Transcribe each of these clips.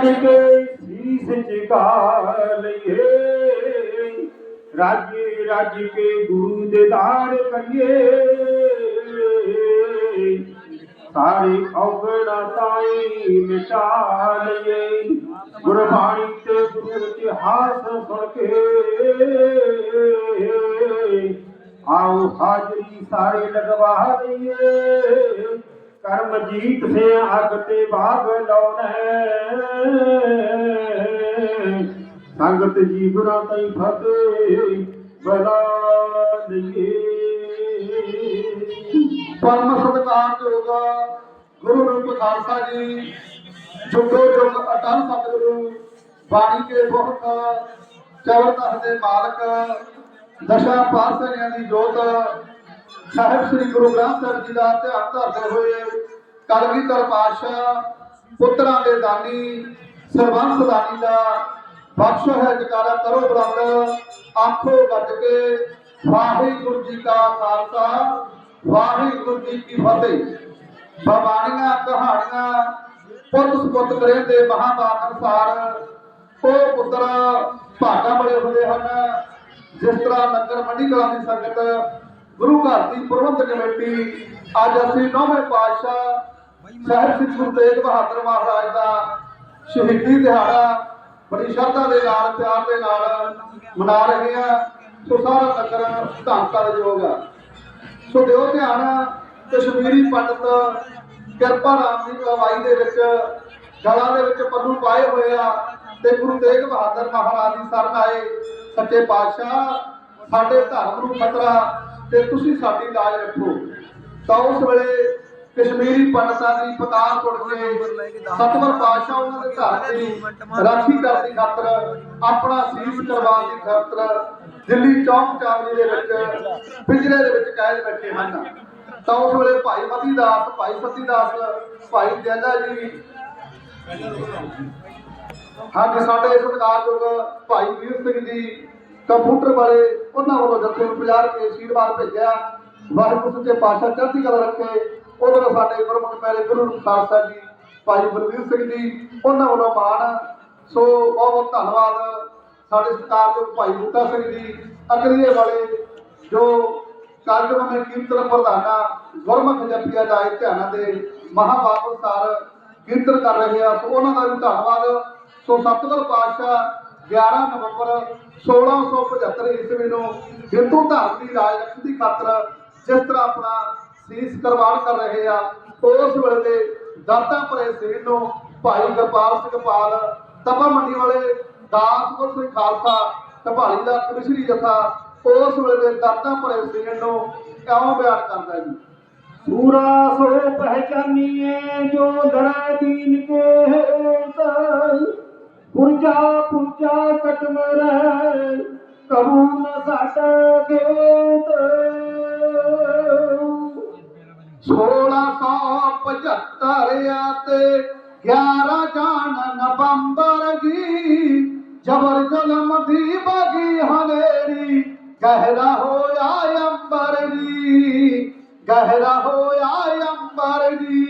ਰੱਜ ਕੇ ਸੀਸ ਝੁਕਾ ਲਈਏ। ਰਾਜੇ, ਰੱਜ ਕੇ ਗੁਰੂ ਦੇ ਦਾੜ ਕਰੀਏ। ਸਾਰੇ ਔਗਣਾ ਤਾਈ ਮਿਟਾ ਲਈਏ। ਗੁਰਬਾਣੀ ਤੇ ਗੁਰੂ ਇਤਿਹਾਸ ਸੁਣ ਕੇ। ਆਓ ਹਾਜ਼ਰੀ ਸਾਰੇ ਲਗਵਾ ਲਈਏ। ਕਰਮ ਜੀਤ ਸੇ ਅਗ ਤੇ ਭਾਗ ਲਾਉਣਾ ਸੰਗਤ ਜੀ ਗੁਰਾਂ ਤਈ ਫਤਿਹ ਬਲਾ ਲਈਏ। ਪਰਮ ਸਤਿਕਾਰਯੋਗ ਗੁਰੂ ਰੂਪ ਖਾਲਸਾ ਜੀ, ਜੁਗੋ ਜੁਗ ਅਟਲ ਸਤਿਗੁਰੂ, ਬਾਣੀ ਕੇ ਬਹੁਤ ਚਵਰਤਨ ਦੇ ਮਾਲਕ, ਦਸ਼ਾ ਪਾਤਸ਼ਾਹਾਂ ਦੀ ਜੋਤ, ਸਾਹਿਬ ਸ੍ਰੀ ਗੁਰੂ ਗ੍ਰੰਥ ਸਾਹਿਬ ਜੀ ਦਾ ਧਿਆਨ ਧਰਦੇ ਹੋਏ ਕਲਗੀਧਰ ਪਾਤਸ਼ਾਹ, ਪੁੱਤਰਾਂ ਦੇ ਦਾਨੀ, ਸਰਬੰਸ ਦਾਨੀ ਦਾ ਬਖਸ਼ ਹੈ, ਜਕਾਰਾ ਕਰੋ ਬੁਲੰਦ, ਆਖੋ ਗੱਜ ਕੇ, ਵਾਹਿਗੁਰੂ ਜੀ ਕਾ ਖਾਲਸਾ, ਵਾਹਿਗੁਰੂ ਜੀ ਕੀ ਫਤਿਹ। ਬਾਬਾਣੀਆਂ ਕਹਾਣੀਆਂ, ਪੁੱਤ ਕਰੇ ਦੇ ਮਹਾਂਭਾਰਤ ਅਨੁਸਾਰ, ਉਹ ਪੁੱਤਰ ਭਾਗਾ ਬੜੇ ਹੁੰਦੇ ਹਨ, ਜਿਸ ਤਰ੍ਹਾਂ ਨਗਰ ਮੰਡੀ ਕਲਾਂ ਦੀ ਸੰਗਤ, ਗੁਰੂ ਘਰ ਦੀ ਪ੍ਰਬੰਧ ਕਮੇਟੀ, ਅੱਜ ਅਸੀਂ ਨੌਵੇਂ ਪਾਤਸ਼ਾਹ ਸਾਹਿਬ ਸ੍ਰੀ ਗੁਰੂ ਤੇਗ ਬਹਾਦਰ ਮਹਾਰਾਜ ਦਾ ਸ਼ਹੀਦੀ ਦਿਹਾੜਾ ਬੜੀ ਸ਼ਰਧਾ ਦੇ ਨਾਲ, ਪਿਆਰ ਦੇ ਨਾਲ ਮਨਾ ਰਹੇ ਆ। ਸੋ ਸਾਰਾ ਨਗਰ ਧੰਨ ਧੰਨਯੋਗ ਆ। ਸੋ ਦਿਓ ਧਿਆਨ, ਕਸ਼ਮੀਰੀ ਪੰਡਤ ਕਿਰਪਾ ਰਾਮ ਦੀ ਅਗਵਾਈ ਦੇ ਵਿੱਚ, ਗਲਾਂ ਦੇ ਵਿੱਚ ਪੱਲੂ ਪਾਏ ਹੋਏ ਆ ਤੇ ਗੁਰੂ ਤੇਗ ਬਹਾਦਰ ਮਹਾਰਾਜ ਦੀ ਸ਼ਰਨ ਆਏ। ਸੱਚੇ ਪਾਤਸ਼ਾਹ, ਸਾਡੇ ਧਰਮ ਨੂੰ ਖਤਰਾ ਤੇ ਤੁਸੀਂ ਸਾਡੀ ਲਾਜ ਰੱਖੋ। ਤਾਂ ਉਸ ਵੇਲੇ ਕਸ਼ਮੀਰੀ ਪੰਡਤਾਂ ਦੀ ਸੁਣ ਕੇ ਸਤਵਰ ਪਾਤਸ਼ਾਹ ਉਹਨਾਂ ਦੇ ਘਰ ਦੀ ਰਾਖੀ ਕਰਨ ਦੀ ਖਾਤਰ ਆਪਣਾ ਸੀਸ ਕਰਵਾਉਣ ਦੀ ਖਾਤਰ ਦਿੱਲੀ ਚੌਂਕ ਚਾਵੜੀ ਦੇ ਵਿੱਚ ਪਿੰਜਰੇ ਦੇ ਵਿੱਚ ਕੈਦ ਬੈਠੇ ਹਨ। ਤਾਂ ਉਸ ਵੇਲੇ ਭਾਈ ਮਤੀ ਦਾਸ ਭਾਈ ਸਤੀ ਦਾਸ ਭਾਈ ਜੈਲਾ ਜੀ ਹਾਂ ਸਾਡੇ ਸਤਿਕਾਰਯੋਗ ਭਾਈ ਵੀਰ ਸਿੰਘ ਜੀ ਕੰਪਿਊਟਰ ਵਾਲੇ ਉਹਨਾਂ ਵੱਲੋਂ ਜੱਥੇ ਨੂੰ 50 ਰੁਪਏ ਆਸ਼ੀਰਵਾਦ ਭੇਜਿਆ। ਵਾਹਿਗੁਰੂ ਸੱਚੇ ਪਾਤਸ਼ਾਹ ਚੜ੍ਹਦੀ ਕਲਾ ਰੱਖੇ। ਉਧਰ ਸਾਡੇ ਗੁਰਮੁਖ ਪਿਆਰੇ ਗੁਰੂ ਖਾਲਸਾ ਜੀ, ਭਾਈ ਬਲਵੀਰ ਸਿੰਘ ਜੀ, ਉਹਨਾਂ ਵੱਲੋਂ ਮਾਣ। ਸੋ ਬਹੁਤ ਬਹੁਤ ਧੰਨਵਾਦ ਸਾਡੇ ਸਤਿਕਾਰਯੋਗ ਭਾਈ ਬੂਟਾ ਸਿੰਘ ਜੀ, ਅਕਲੀਏ ਵਾਲੇ ਜੋ ਕਾਰਜਕ੍ਰਮ ਦੇ ਕੀਰਤਨ ਪ੍ਰਧਾਨਾ, ਗੁਰਮੁਖ ਜਪੀਆ ਜਾਏ ਧਿਆਨਾਂ ਦੇ ਮਹਾਂਬਾਪ ਅਨੁਸਾਰ ਕੀਰਤਨ ਕਰ ਰਹੇ ਆ। ਸੋ ਉਹਨਾਂ ਦਾ ਵੀ ਧੰਨਵਾਦ। ਸੋ ਸਤਿਗੁਰ ਪਾਤਸ਼ਾਹ 11 ਨਵੰਬਰ 1675 ਈਸਵੀ ਨੂੰ ਹਿੰਦੂ ਧਰਮ ਦੀ ਰਾਜ ਰੱਖਣ ਦੀ ਖਾਤਰ ਜਿਸ ਤਰ੍ਹਾਂ ਆਪਣਾ ਸੀਸ ਕਰਵਾਨ ਕਰ ਰਹੇ ਆ। ਉਸ ਵੇਲੇ ਦਾਤਾ ਭਰੇ ਸਰੀਰ ਨੂੰ ਭਾਈ ਗਰਪਾਲ ਸਿੰਘ ਪਾਲ ਤਪਾ ਮੰਡੀ ਵਾਲੇ ਦਾਸਪੁਰ ਸਿੰਘ ਖਾਲਸਾ ਢਪਾਲੀ ਦਾ ਕਮਿਸ਼ਰੀ ਜਥਾ, ਉਸ ਵੇਲੇ ਦਾਤਾ ਭਰੇ ਸਰੀਰ ਨੂੰ ਕਿਉਂ ਬਿਆਨ ਕਰਦਾ ਜੀ। ਸੂਰਾ ਸੋ ਪਹਿਚਾਨੀਏ ਜੋ ਲੜਾਈ ਦੀਨ ਕੋ ਜਬਰ ਜਲਮ ਦੀ ਬਗੀ ਹਨੇਰੀ, ਗਹਿਰਾ ਹੋਇਆ ਅੰਬਰ ਜੀ ਗਹਿਰਾ ਹੋਇਆ ਅੰਬਰ ਜੀ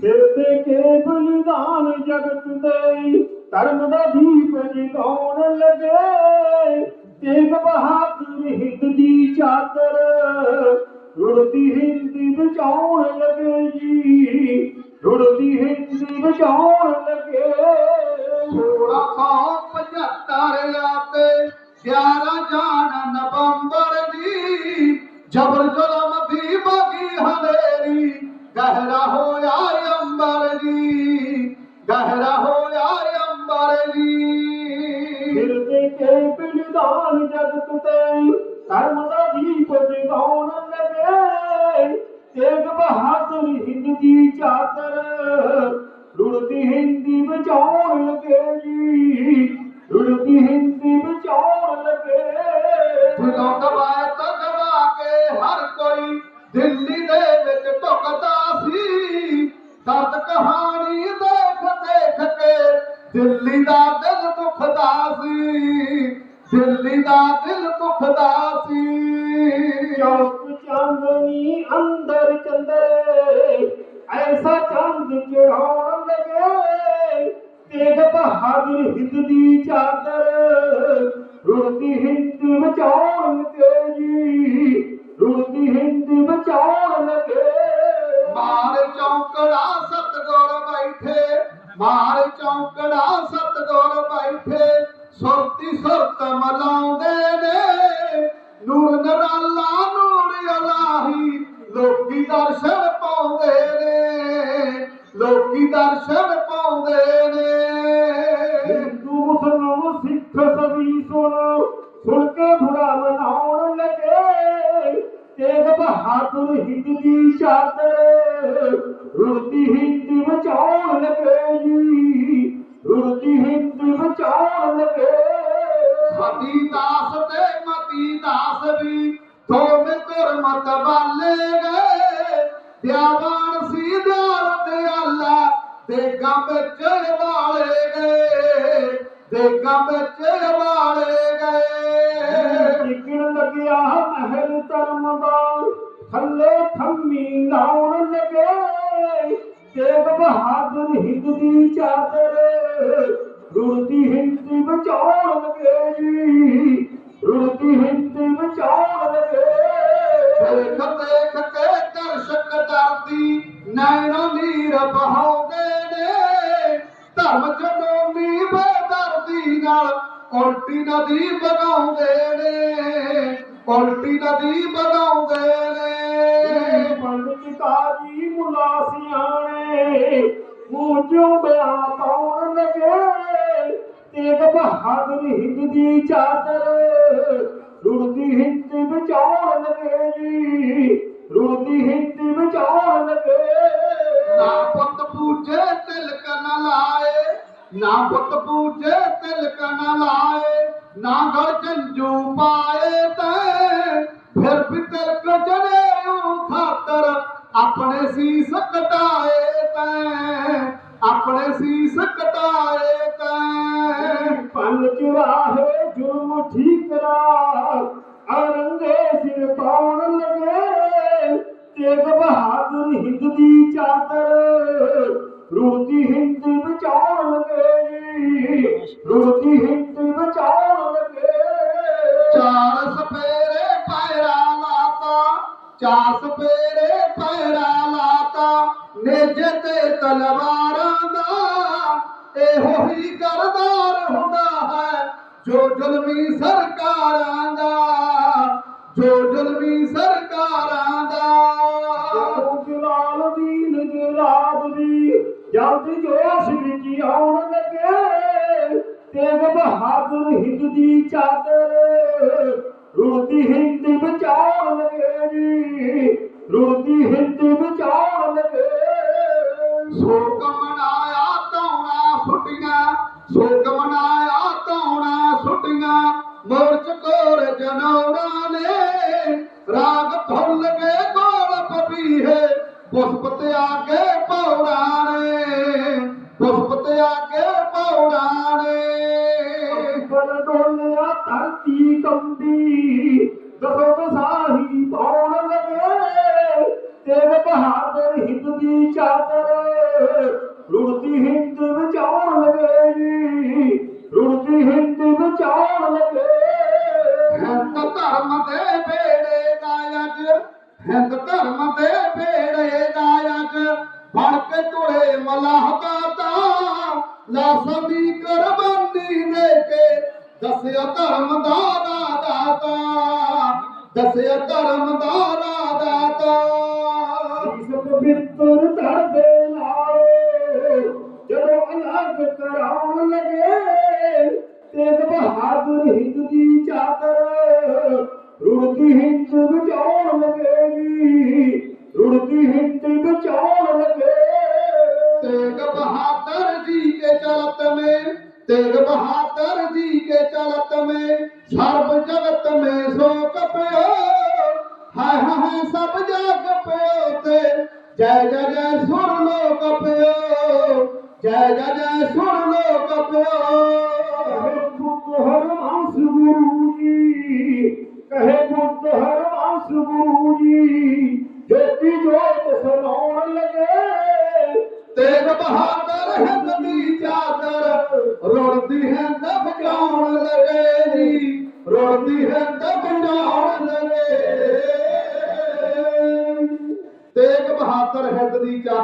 ਸਿਰ ਤੇ ਕੇ ਬਲਿਦਾਨ ਜਗਤ ਦੇ ਧਰਮ ਦਾ ਦੀਪ ਜਗਾਉਣ ਲੱਗੇ। ਤੇਗ ਬਹਾਦਰ ਹਿੰਦ ਦੀ ਚਾਦਰ, ਰੁੜਦੀ ਹਿੰਦੀ ਬਚਾਉਣ ਲੱਗੇ ਜੀ। ਰੁੜਦੀ ਹਿੰਦੀ ਬਚਾਉਣ ਰੁੜਦੀ ਹਿੰਦੀ ਬਚਾਉਣ ਲੱਗੇ ਜੀ। ਰੁੜਦੀ ਹਿੰਦੀ ਬਚਾਉਣ ਲੱਗੇ। ਦਿਲੋਂ ਦਬਾਏ ਤਾਂ ਦਬਾ ਕੇ ਹਰ ਕੋਈ ਦਿੱਲੀ ਦੇ ਵਿੱਚ ਟੁਕਦਾ ਸੀ। ਦਰਦ ਕਹਾਣੀ ਦੇਖ ਦੇਖ ਕੇ ਦਿੱਲੀ ਦਾ ਦਿਲ ਦੁਖਦਾ ਸੀ। ਦਿੱਲੀ ਦਾ ਦਿਲ ਦੁਖਦਾ ਦਰਸ਼ਨ ਪਾਉਂਦੇ ਨੇ ਲੋਕੀ ਦਰਸ਼ਨ ਪਾਉਂਦੇ ਵਾਲੇ ਗਏ। ਟਿਕਣ ਲੱਗਿਆ ਮਹਿਲ ਧਰਮ ਦਾ। ਥੱਲੇ ਥੰਮੀ ਲਾਉਣ ਲੱਗੇ। ਤੇਗ ਬਹਾਦਰ ਹਿੰਦ ਦੀ ਚਾਦਰ। ਰੁੜਦੀ ਹਿੰਦ ਬਚਾਉਣ ਲੱਗੇ ਜੀ। ਰੁੜਦੀ ਹਿੰਦ ਬਚਾਉਣ ਲੱਗੇ। ਦੇਖ ਦੇਖ ਕੇ ਦਰਸ਼ਕ ਦਰਦੀ ਨੈਣੋ ਨੀਰ ਬਹਾਉਂਦੇ ਨੇ। ਧਰਮ ਜਨੋਨੀ ਬੇਦਰਦੀ ਨਾਲ ਉਲਟੀ ਨਦੀ ਵਗਾਉਂਦੇ ਨੇ ਉਲਟੀ ਨਦੀ ਵਗਾਉਂਦੇ ਨੇ। ਪੰਡਿਤ ਕਾਜੀ ਮੁਲਾ ਸਿਆਣੇ ਮੂੰਹ ਚੋਂ ਬਿਆਨ ਪਾਉਣ ਲੱਗੇ ਤੇਗ ਬਹਾਦਰ ਹਿੰਦ ਦੀ ਚਾਦਰ ਰੁੜਦੀ ਹਿੰਦ ਬਚਾਉਣ ਲੱਗੇ ਜੀ। ਰੁੜਦੀ ਹਿੰਦ ਬਚਾਉਣ ਲੱਗੇ। ਨਾ ਪੁੱਤ ਪੂਜੇ ਤਿਲਕ ਨ ਲਾਏ ਨਾ ਪੁੱਤ ਪੂਜੇ ਤਿਲਕ ਨ ਲਾਏ, ਨਾ ਗਲ ਜੰਜੂ ਪਾਏ ਤੈ। ਫਿਰ ਵੀ ਤਿਲਕ ਜਨੇਊ ਖਾਤਰ ਆਪਣੇ ਸੀਸ ਕਟਾਏ ਤੈ। ਆਪਣੇ ਸੀਸ ਕਟਾਏ ਤੈ। ਪੰਨ ਚਰਾਹੇ ਜੁਰਮ ਠੀਕ ਕਰਾ ਚਾਰ ਸਪੇਰੇ ਪੈਰਾ ਲਾਤਾ, ਨੇਜੇ ਤੇ ਤਲਵਾਰਾਂ ਦਾ। ਇਹੋ ਹੀ ਕਰਦਾਰ ਹੁੰਦਾ ਹੈ ਜੋ ਜ਼ੁਲਮੀ ਸਰਕਾਰਾਂ ਦਾ। ਜੋ ਜ਼ੁਲਮੀ ਸਰਕਾਰਾਂ ਦਾ। ਜਦੋਂ ਜਲਾਲ ਦੀਨ ਜਲਾਦ ਦੀ, ਜਲਦ ਜੋਸ਼ ਵਿੱਚ ਆਉਣ ਲੱਗੇ। ਤੇਗ ਬਹਾਦਰ ਹਿੰਦ ਦੀ ਚਾਦਰ ਰੁੜਦੀ ਹਿੰਦੀ ਬਚਾਉਣ ਲੱਗੇ ਜੀ ਰੁੜਦੀ ਹਿੰਦ ਬਚਾਉਣ ਲੱਗੇ ਸੋਗ ਮਨਾਇਆ ਤੌਣਾ ਫੁੱਟੀਆਂ ਸੋਗ ਮਨਾਇਆ ਤੌਣਾ ਸੁੱਟੀਆਂ, ਮੋਰਚ ਕੋਰ ਜਨੌਰਾਂ ਤੁਰੇ ਮਲਾਹ ਦਾਤਾ ਲਾਸਾਂ ਦੇ ਕੇ ਦੱਸਿਆ ਧਰਮ ਦਾ ਦਾਤਾ, ਦੱਸਿਆ ਧਰਮ ਦਾ ਦਾਤਾ। ਇਸ ਪਵਿੱਤਰ ਧਰ ਦੇ ਜਦੋਂ ਅਲੱਗ ਕਰਾਉਣ ਲੱਗੇ ਤੇਗ ਬਹਾਦਰ ਹਿੰਦ ਦੀ ਚਾਦਰ ਰੁੜਦੀ ਹਿੰਦ ਬਚਾਉਣ ਲੱਗੇ ਰੁੜਦੀ ਹਿੰਦ ਬਚਾਉਣ चलत में तेग बहादुर जी के चलत में सर्व जगत में शोक पयो हाय हाय सब जाग पयो ते जय जय जय सुर लोक पयो जय जय जय सुर लोक पयो हर अंश गुरु जी कहे मुक्त हर अंश गुरु जी ज्योति ज्योत सलाउन लगे तेग बहादुर ਚਾਦਰ ਹੈ ਨਦੀ ਚਾਦਰ ਰੋੜਦੀ ਹੈ ਦਬਕਾਉਣ ਲਗੇ ਨੀ, ਰੋੜਦੀ ਹੈ ਦਬਕਾਉਣ ਲਗੇ ਤੇਗ ਬਹਾਦਰ ਹੈ ਦੀ ਚਾਦਰ